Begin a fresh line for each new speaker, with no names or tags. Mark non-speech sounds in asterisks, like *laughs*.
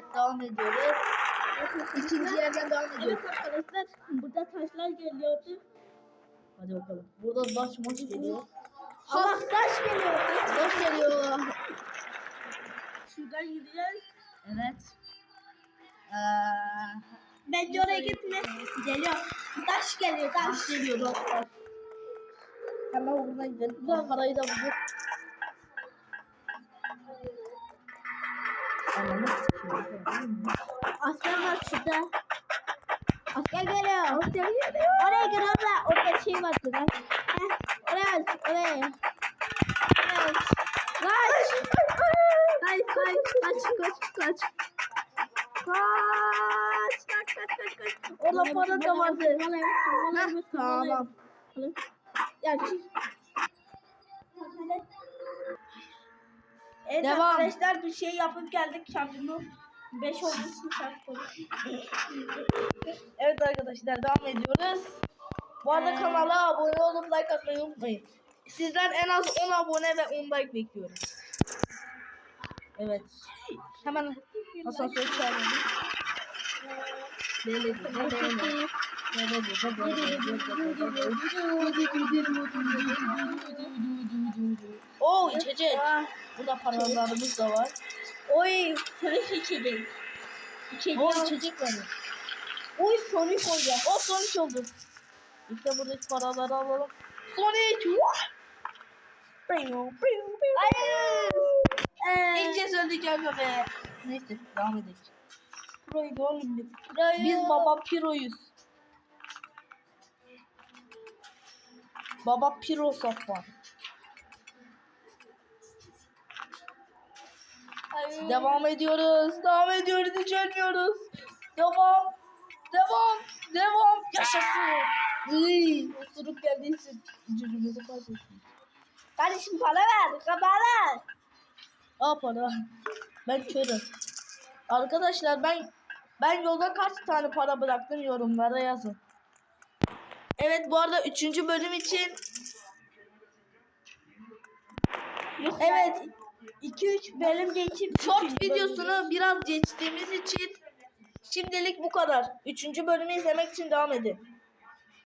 Evet devam ediyoruz. İkinci yerden devam ediyoruz.
Evet arkadaşlar burada taşlar geliyordu.
Hadi bakalım. Burada baş maç geliyor.
Allah taş geliyordu.
Baş geliyor.
Şuradan gideceğiz.
Evet. Ee,
Bence oraya gitme. Geliyor. Taş geliyor taş.
baş geliyor dostlar. Hemen buradan gidelim. Bu parayı da bulduk.
Asker var şurada. Asker geliyor. Asker geliyor. Oraya gir orada. Orada şey var. Heh. Oraya aç. Oraya. Oraya aç. Kaç. Kaç kaç kaç kaç kaç. Kaç kaç kaç kaç kaç. Orada para da vardı.
Tamam.
Ya şu- Evet
Devam.
arkadaşlar bir şey yapıp geldik şampiyonu. 5 oldu. *laughs*
Evet arkadaşlar devam ediyoruz. Bu arada kanala abone olup like atmayı unutmayın. Sizden en az 10 abone ve 10 like bekliyorum. Evet. Hemen asansör çağıralım. Oo içecek. Burada paralarımız da var.
Oy Sonic içecek. İçecek.
Oo içecek var.
Oy Sonic olacak.
O Sonic oldu. İşte buradaki paraları alalım. Sonic!
Hayır. Ee,
İnce söyleyeceğim be. Neyse devam edelim.
Pro'ydu oğlum biz.
Biz baba piroyuz. Baba piro safvan.
Hayır.
Devam ediyoruz. Devam ediyoruz. Hiç ölmüyoruz. Devam. Devam. Devam. Yaşasın. Iy, osuruk geldiği için cürümüzü kaybettik.
Kardeşim para ver. Kabala.
Aa para. Ben körüm. Arkadaşlar ben ben yolda kaç tane para bıraktım yorumlara yazın. Evet bu arada 3. bölüm için
Yok
Evet.
2-3 bölüm geçip
short videosunu biraz geçtiğimiz için şimdilik bu kadar. 3. bölümü izlemek için devam edin.